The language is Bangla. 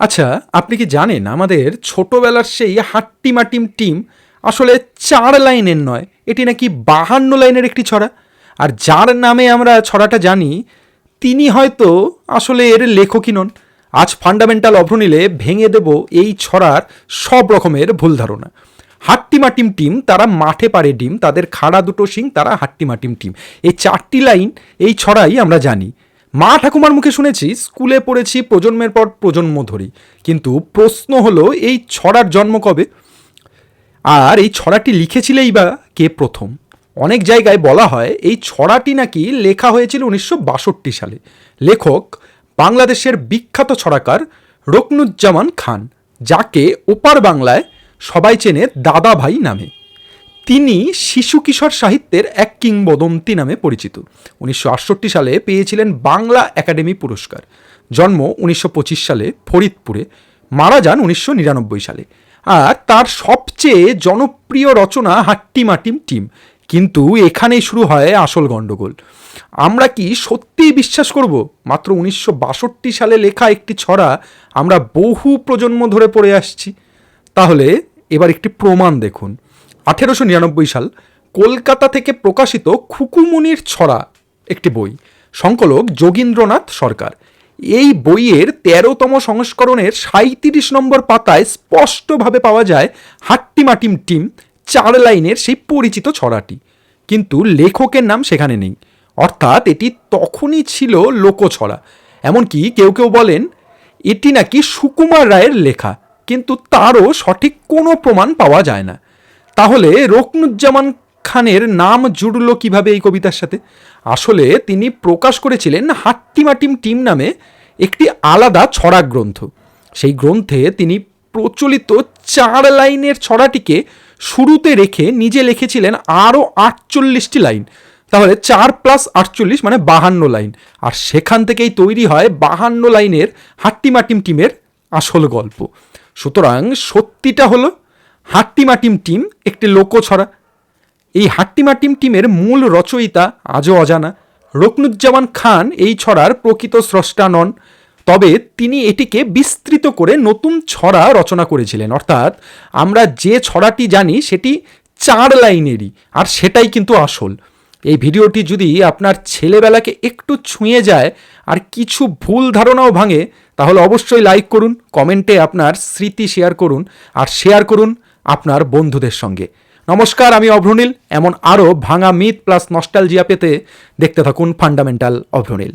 আচ্ছা আপনি কি জানেন আমাদের ছোটবেলার সেই হাট্টিমাটিম টিম আসলে চার লাইনের নয়, এটি নাকি বাহান্ন লাইনের একটি ছড়া? আর যার নামে আমরা ছড়াটা জানি, তিনি হয়তো আসলে এর লেখকই নন। আজ ফান্ডামেন্টাল অভ্রনীলে ভেঙে দেব এই ছড়ার সব রকমের ভুল ধারণা। হাট্টিমাটিম টিম, তারা মাঠে পারে ডিম, তাদের খাড়া দুটো শিং, তারা হাট্টিমাটিম টিম। এই চারটি লাইন, এই ছড়াই আমরা জানি। মা ঠাকুমার মুখে শুনেছি, স্কুলে পড়েছি, প্রজন্মের পর প্রজন্ম ধরি। কিন্তু প্রশ্ন হলো, এই ছড়ার জন্ম কবে? আর এই ছড়াটি লিখেছিলেই বা কে প্রথম? অনেক জায়গায় বলা হয়, এই ছড়াটি নাকি লেখা হয়েছিল উনিশশো বাষট্টি সালে। লেখক বাংলাদেশের বিখ্যাত ছড়াকার রকনুজ্জামান খান, যাকে ওপার বাংলায় সবাই চেনে দাদা ভাই নামে। তিনি শিশু কিশোর সাহিত্যের এক কিংবদন্তি নামে পরিচিত। উনিশশো আটষট্টি সালে পেয়েছিলেন বাংলা একাডেমি পুরস্কার। জন্ম উনিশশো পঁচিশ সালে ফরিদপুরে, মারা যান উনিশশো নিরানব্বই সালে। আর তার সবচেয়ে জনপ্রিয় রচনা হাট্টিমাটিম টিম। কিন্তু এখানেই শুরু হয় আসল গণ্ডগোল। আমরা কি সত্যিই বিশ্বাস করব? মাত্র উনিশশো বাষট্টি সালে লেখা একটি ছড়া আমরা বহু প্রজন্ম ধরে পড়ে আসছি। তাহলে এবার একটি প্রমাণ দেখুন। আঠেরোশো নিরানব্বই সাল কলকাতা থেকে প্রকাশিত খুকুমুনির ছড়া একটি বই, সংকলক যোগীন্দ্রনাথ সরকার। এই বইয়ের তেরোতম সংস্করণের সাঁত্রিশ নম্বর পাতায় স্পষ্টভাবে পাওয়া যায় হাট্টিমাটিম টিম চার লাইনের সেই পরিচিত ছড়াটি। কিন্তু লেখকের নাম সেখানে নেই। অর্থাৎ এটি তখনই ছিল লোকছড়া। এমনকি কেউ কেউ বলেন, এটি নাকি সুকুমার রায়ের লেখা। কিন্তু তারও সঠিক কোনো প্রমাণ পাওয়া যায় না। তাহলে রকনুজ্জামান খানের নাম জুড়ল কীভাবে এই কবিতার সাথে? আসলে তিনি প্রকাশ করেছিলেন হাট্টিমাটিম টিম নামে একটি আলাদা ছড়া গ্রন্থ। সেই গ্রন্থে তিনি প্রচলিত চার লাইনের ছড়াটিকে শুরুতে রেখে নিজে লিখেছিলেন আরও আটচল্লিশটি লাইন। তাহলে চার প্লাস আটচল্লিশ মানে বাহান্ন লাইন। আর সেখান থেকেই তৈরি হয় বাহান্ন লাইনের হাট্টিমাটিম টিমের আসল গল্প। সুতরাং সত্যিটা হলো হাট্টিমাটিম টিম একটি লোকছড়া এই হাট্টিমাটিম টিমের মূল রচয়িতা আজও অজানা। রকনুজ্জামান খান এই ছড়ার প্রকৃত স্রষ্টা নন, তবে তিনি এটিকে বিস্তৃত করে নতুন ছড়া রচনা করেছিলেন। অর্থাৎ আমরা যে ছড়াটি জানি সেটি চার লাইনেরই, আর সেটাই কিন্তু আসল। এই ভিডিওটি যদি আপনার ছেলেবেলাকে একটু ছুঁয়ে যায় আর কিছু ভুল ধারণাও ভাঙে, তাহলে অবশ্যই লাইক করুন, কমেন্টে আপনার স্মৃতি শেয়ার করুন, আর শেয়ার করুন আপনার বন্ধুদের সঙ্গে। নমস্কার, আমি অভ্রনীল। এমন আরও ভাঙা মিথ প্লাস নস্টালজিয়া পেতে দেখতে থাকুন ফান্ডামেন্টাল অভ্রনীল।